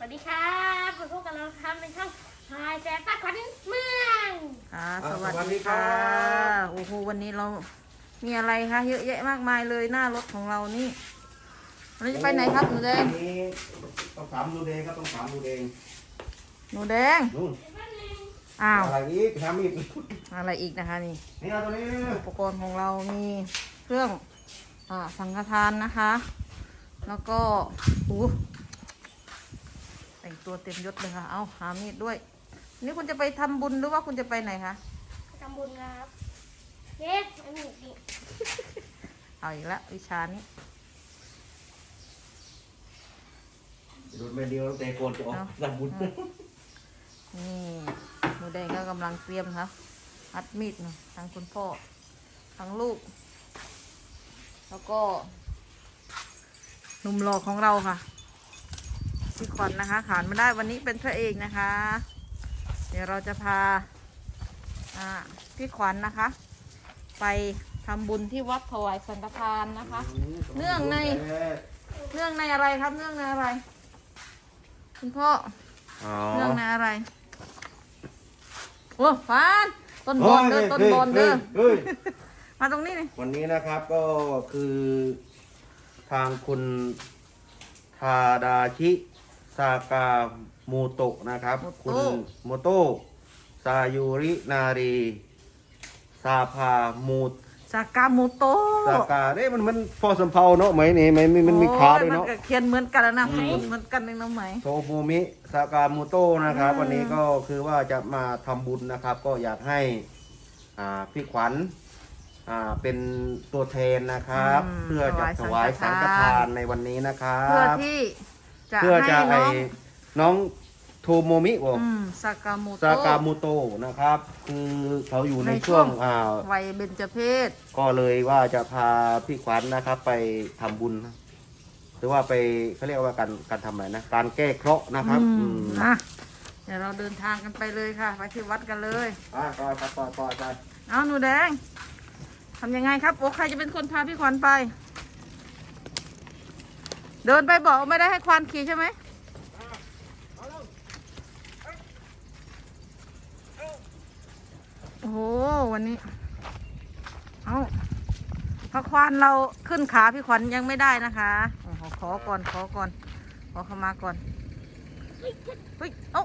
วัสดีครับพบกันแล้วครับในช่องหายแสนตาขวัญเมืองค่ะอ่าสวัสสวัสดีดีครัค่ะบโอ้โหวันนี้เรา มีอะไรคะเยอะแยะมากมายเลยหน้ารถของเรานี่วันนี้จะไปไหนครับหนูแดงวันนี้ต้องถามดูแดงครับต้องถามดูแดงหนูแดงนู่นอ้าวอะไรอีกทำอีกอะไรอีกนะคะนี่นี่เอาตัวนี้อุปกรณ์ของเรามีเครื่องอ่าสังฆทานนะคะ แล้วก็อู้ แต่งตัวเต็มยศเลยค่ะ เอาหามีดด้วย นี่คุณจะไปทำบุญหรือว่าคุณจะไปไหนคะทำบุญครับเฮ็ดอันนี้ดิเอาอีกแล้ววิชานี้โดนไปเดียวตั้งแต่ก่อนจะออกเอาทำบุญนี่หนูแดงก็กำลังเตรียมครับอัดมีดนะทั้งคุณพ่อทั้งลูก แล้วก็หนุ่มหล่อของเราค่ะ พี่ขวัญนะคะ ขานไม่ได้วันนี้เป็นพระเอกนะคะ เดี๋ยวเราจะพาอ่าพี่ขวัญนะคะ ไปทำบุญที่วัดถวายสังฆทานนะคะ เนื่องในเรื่องในอะไรครับเรื่องในอะไร คุณพ่ออ๋อเรื่องในอะไรโอ้ฟานต้นบอลเด้อต้นบอลเด้อเฮ้ยมาตรงนี้นี่วันนี้นะครับก็คือทางคุณทาดาชิ ซากามูโตะนะครับคุณโมโตะซายูรินารีซาพามูสากามูโตะสากาเอ้ยมันมันพอสำเพาเนาะไหมนี่ไหมมันมันมีขาด้วยเนาะ โอ้มันก็เขียนเหมือนกันแล้วนะเหมือนกันในน้องไหม โทฟูมิสากามูโตะนะครับ วันนี้ก็คือว่าจะมาทำบุญนะครับ ก็อยากให้อ่าพี่ขวัญอ่าเป็นตัวแทนนะครับเพื่อจะถวายสังฆทานในวันนี้นะครัเพื่อบที่จะ เพื่อให้จะไอ้น้องน้องโทโมมิโออืมสากามูโตะสากามูโตะนะครับ คือเขาอยู่ในในช่ช่ววงง อ่าวัยเบญจเพศก็เลยว่าจะพาพี่ขวัญนะครับ ไปทำบุญนะหรือว่าไปเขาเรียกว่าการการทำอะไรนะการแก้เคราะห์นะครับอือืมมนะเดี๋ยวเราเดินทางกันไปเลยค่ะ ไปที่วัดกันเลยไปไปไปไปไปไปเอาหนูแดงทำยังไงครับ โอ้ใครจะเป็นคนพาพี่ขวัญไป เดินไปบอกไม่ได้ให้ควานขี่ใช่ไหมโอ้โหวันนี้ เอาพระควานเราขึ้นขาพี่ขวัญยังไม่ได้นะคะโอ้โหขอก่อนขอก่อน ขอเข้ามาก่อนเฮ้ยเอ้า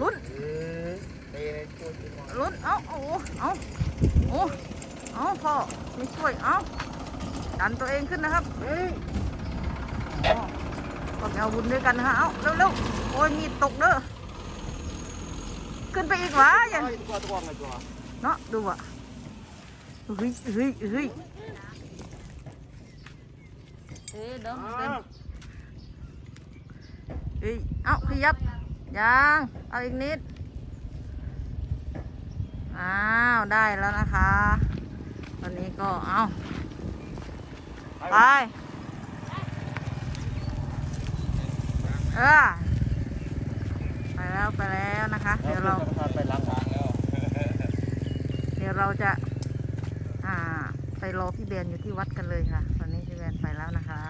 ลุ้นลุ้นเอ้าโอ้เอ้าโอ้เอ้าพ่อไม่ช่วยเอ้าดันตัวเองขึ้นนะครับ ก็ไปเอาบุญด้วยกันนะฮะเอ้าเร็วๆโอ้ยมีดตกเด้อขึ้นไปอีกวะยังเนาะดูอะเฮ้ยเฮ้ยเฮ้ยเอ้ยเดี๋ยวเต็มเฮ้ยเอ้าขยับยังเอาอีกนิดอ้าวได้แล้วนะคะ ตอนนี้ก็เอาไป เออ ไปแล้วไปแล้วนะคะ เดี๋ยวเราไปล้างหางแล้ว เดี๋ยวเราจะ อ่า ไปรอพี่เบนอยู่ที่วัดกันเลยค่ะ ตอนนี้พี่เบนไปแล้วนะคะ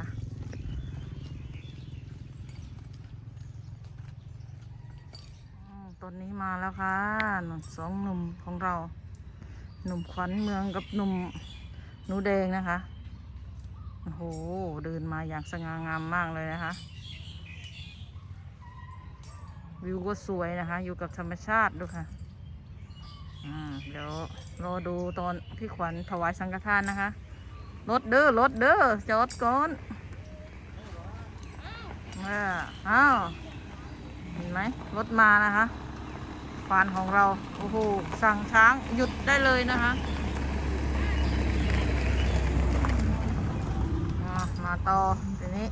อืมตอนนี้มาแล้วค่ะหนุ่มสองหนุ่มของเรา หนุ่มขวัญเมืองกับหนุ่มหนูแดงนะคะ โอ้โห เดินมาอย่างสง่างามมากเลยนะคะ วิวก็สวยนะคะ อยู่กับธรรมชาติดูค่ะอืมเดี๋ยวรอดูตอนพี่ขวัญถวายสังฆทานนะคะรถเด้อรถเด้อจอดก่อนอ่าอ้าวเห็นไหมรถมานะคะควานของเรา โอ้โห สั่งช้างหยุดได้เลยนะคะอ่ามาต่อทีนี้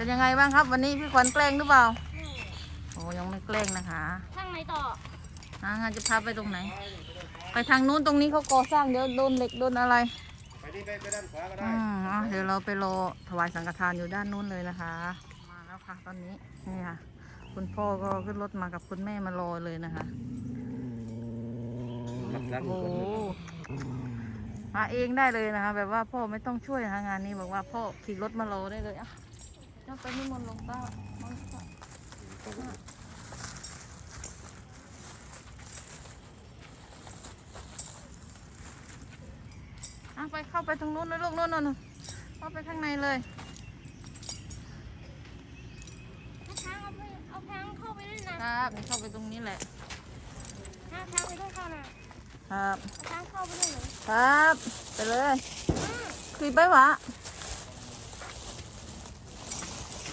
เป็นยังไงบ้างครับ วันนี้พี่ขวัญแกล้งหรือเปล่าโอ้ยังไม่แกล้งนะคะข้างในต่ออ่างานจะพาไปตรงไหน ไปทางนู้นตรงนี้เขาก่อสร้างเดี๋ยวโดนเหล็กโดนอะไรไปนี่ไปไปด้านขวาก็ได้อืมอะเดี๋ยวเราไปรอถวายสังฆทานอยู่ด้านนู้นเลยนะคะ มาแล้วค่ะตอนนี้นี่ค่ะ คุณพ่อก็ขึ้นรถมากับคุณแม่มารอเลยนะคะหลังหลังโอ้โหหาเองได้เลยนะคะ แบบว่าพ่อไม่ต้องช่วยนะคะงานนี้บอกว่าพ่อขี่รถมารอได้เลยอะ เจ้าไปนิมนต์หลวงตามันก็อะไปเข้าไปทางนู้นนะลูกนู้นนู้นนู้นเข้าไปข้างในเลยเอาช้างเอาไปเอาช้างเข้าไปด้วยนะครับนี่เข้าไปตรงนี้แหละช้างช้างไปด้วยเข้านะครับ เอาช้างเข้าไปด้วยเหรอครับ ไปเลยคุยไปวะ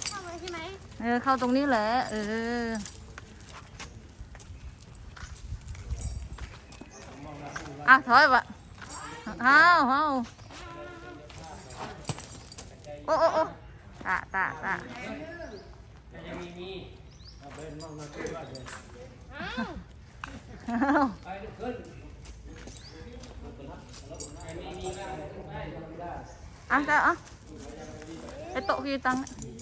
เข้าไปใช่ไหม เออ เข้าตรงนี้แหละ เออ อะถอยวะอ้าวอ้าวโอ้โอ้โอ้ตาตาตาอ้าวอ้าวอะจ้ะอะไอโต๊ะกี่ตังค์เนี่ยอ้าว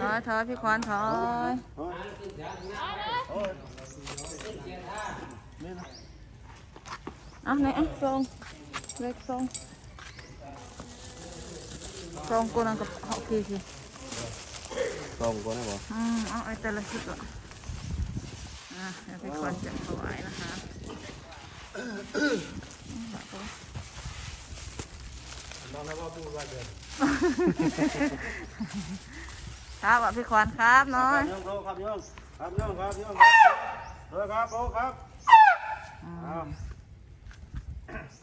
ถอยถอยพี่ควานถอยอะไหนอะซองเล็กซองซองกูนั่งกับหอกกี่สิตรงก่อนนะบ่อืมเอาไอ้แต่ละชุดละอะเดี๋ยวพี่ควานจะถวายนะคะ ครับอะพี่ควานครับน้อยโยมครับโยมครับโยมครับโยมครับโยมครับโอ้ครับเอา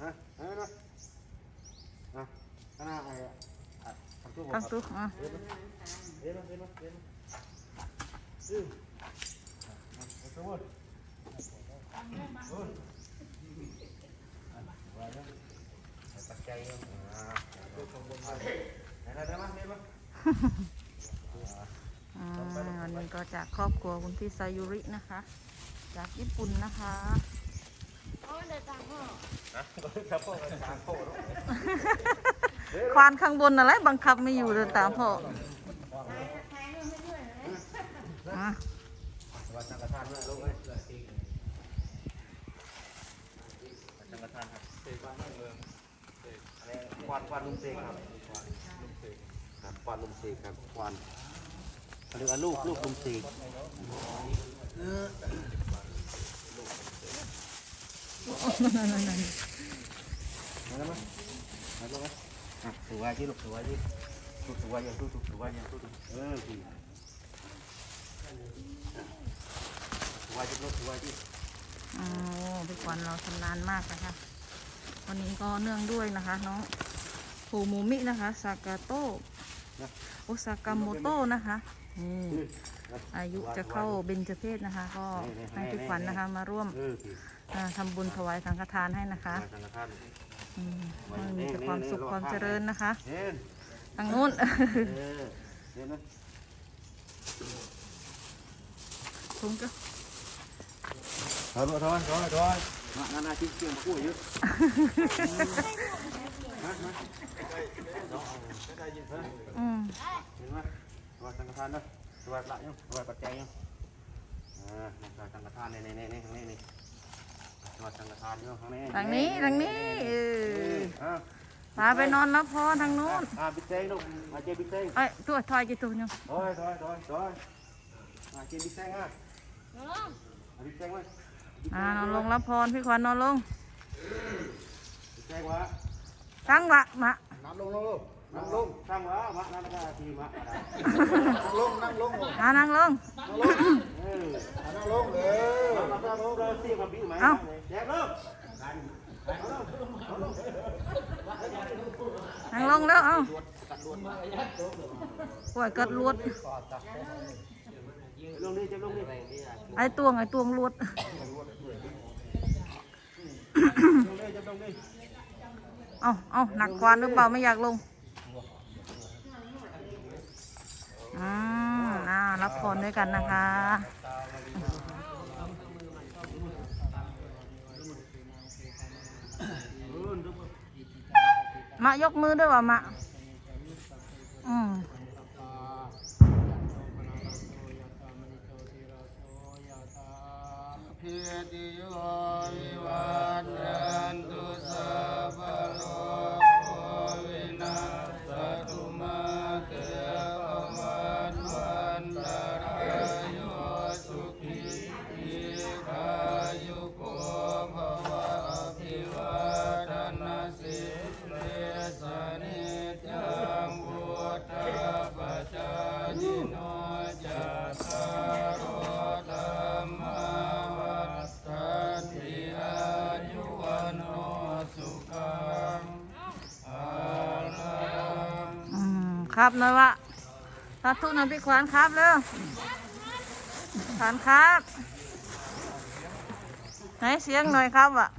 ฮะเฮ้ยนะอะข้างหน้าไอ้อะทำตู้บ่คตั้รังบตู้อะเดี๋ยวนะเดี๋ยวนะเดี๋ยวนะเดี๋ยวนะอืมเอาตัวหมดโอ้ยว่าแล้วเอาปัจจัยเอาอ่าดูข้างบนมาไหนๆเดี๋ยวมาเดี๋ยวมาอ่าวันนี้ก็จากครอบครัวคุณพี่ซายุรินะคะ จากญี่ปุ่นนะคะโอ้ยเดี๋ยวตามพ่อครับพ่อไปตามพ่อเนอะควานข้างบนอะไรบังคับไม่อยู่เดินตามพ่ออะ ว่าสังฆทานด้วยลูกเอ้ยสังฆทานครับเสกวันเมืองอะไร ควันควันลุงเสกครับควันลุงเสกครับควันลุงเสกครับควันเขาเรียกว่าลูกลูกลุงเสกนั่นนั่นนั่นมาแล้วมั้ยมาลูกเอ้ยอะถือไว้ที่ลูกถือไว้ที่ลูกถือไว้ยังลูกถือไว้ยังลูกเออดีถือไว้ที่ลูกถือไว้ที่อ๋อพี่ควานเราชำนาญมากนะคะวันนี้ก็เนื่องด้วยนะคะน้อง ฟูมูมินะคะซากาโตะโอซากาโมโตะนะคะนี่อายุจะเข้าเบญจเพศนะคะ ก็ให้พี่ขวัญนะคะ มาร่วมเออดีอ่าทำบุญถวายสังฆทานให้นะคะมาสังฆทานอืมให้มีแต่ความสุขความเจริญนะคะเห็นทางนู้นเออเห็นไหมถุงก็ถอยถอยถอยถอยมานานาชิ้นเกี่ยงกู้เยอะ อืมเห็นไหมตัวสังฆทานนะตัวละยังตัวปัจจัยยังอ่าตัวสังฆทานในในในในข้างในนี่ตัวสังฆทานอยู่ข้างในทางนี้ทางนี้เอออ่า พาไปนอนรับพรทางนู้นอ่าบิ๊กเซงลูกมาเจบิ๊กเซงเอ้ยตัวถอยกี่ตัวเนี่ยถอยถอยถอยถอยมาเจบิ๊กเซงอะน้องบิ๊กเซงไว้อ่านอนลงรับพรพี่ขวัญนอนลงบิ๊กเซงวะตั้งวะมานั่งลงลงลงนั่งลงตั้งวะวะนั่งได้ทีมะนั่งลงนั่งลงอ่านั่งลง เอาเอาหนักกว่าหรือเปล่าไม่อยากลงอืมอ่ารับพนด้วยกันนะคะมายกมือด้วยว่ะมาอืมเพติโย ครับนะวะสาธุนะพี่ขวานครับเร็วขวานครับไหนเสียงหน่อยครับอะ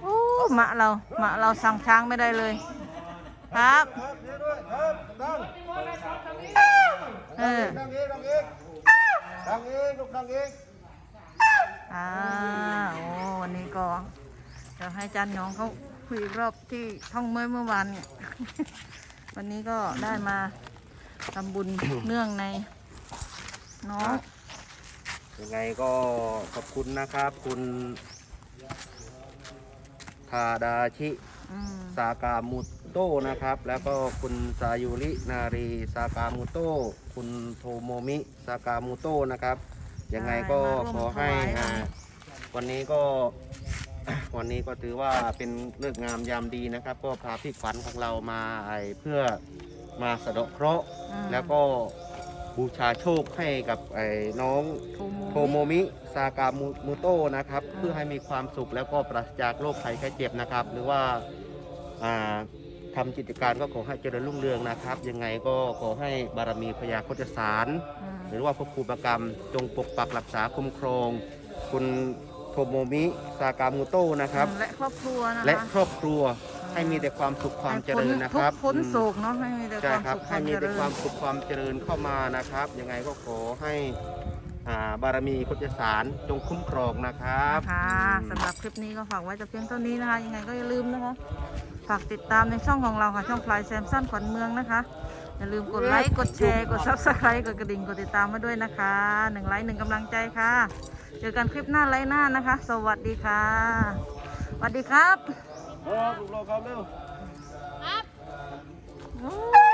โอ้หมาเราหมาเราสั่งช้างไม่ได้เลย ครับเออดังอีกดังอีกดังลูกดังเอีกอ่าโอ้วันนี้ก็เดี๋ยวให้จันหยองเขาคุยรอบที่ท่องเมื่อเมื่อวานเนี่ย วันนี้ก็ได้มาทำบุญ เนื่องในน้องยังไงก็ขอบคุณนะครับ คุณทาดาชิ อืมสากามุโตะนะครับ แล้วก็คุณสายุรินารีสากามุโตะคุณโทโมมิสากามุโตะนะครับ ยังไงก็ขอให้อ่าวันนี้ก็ วันนี้ก็ถือว่าเป็นเลิกษ์งามยามดีนะครับ ก็พาพี่ขวัญของเรามาไอ้เพื่อมาสะเดาะเคราะห์อืมแล้วก็บูชาโชคให้กับไอ้น้องโทโมโทโมมิซากามุมุโตะนะครับ เพื่อให้มีความสุขแล้วก็ปราศจากโรคภัยไข้เจ็บนะครับ หรือว่าอ่าทำกิจการก็ขอให้เจริญรุ่งเรืองนะครับ ยังไงก็ขอให้บารมีพญาโคจสารอืมหรือว่าพระครูประกรรมจงปกปักรักษาคุ้มครอง คุณ โทโมมิซากามุโตะนะครับ และครอบครัวนะคะและครอบครัวให้มีแต่ความสุขความเจริญนะครับให้พ้นทุกข์พ้นอืมโศกเนาะให้มีแต่คใช่วามครับสุขคให้วามมีเจแต่ริญความสุขความเจริญเข้ามานะครับ ยังไงก็ขอให้อ่าบารมีโคจสารจงคุ้มครองนะครับค่ะอืมสำหรับคลิปนี้ก็ฝากไว้แต่เพียงเท่านี้นะคะยังไงก็อย่าลืมนะคะฝากติดตามในช่องของเราค่ะช่องพลายแซมสั้นขวัญเมืองนะคะอย่าลืมกดไลค์กดแชร์กดซับสไครต์กดกระดิ่งกดติดตามมาด้วยนะคะหนึ่งไลค์หนึ่งกำลังใจค่ะ เจอกันคลิปหน้าไลค์หน้านะคะ สวัสดีค่ะ สวัสดีครับโอ้ลูกโลครับเร็ว ครับโอ้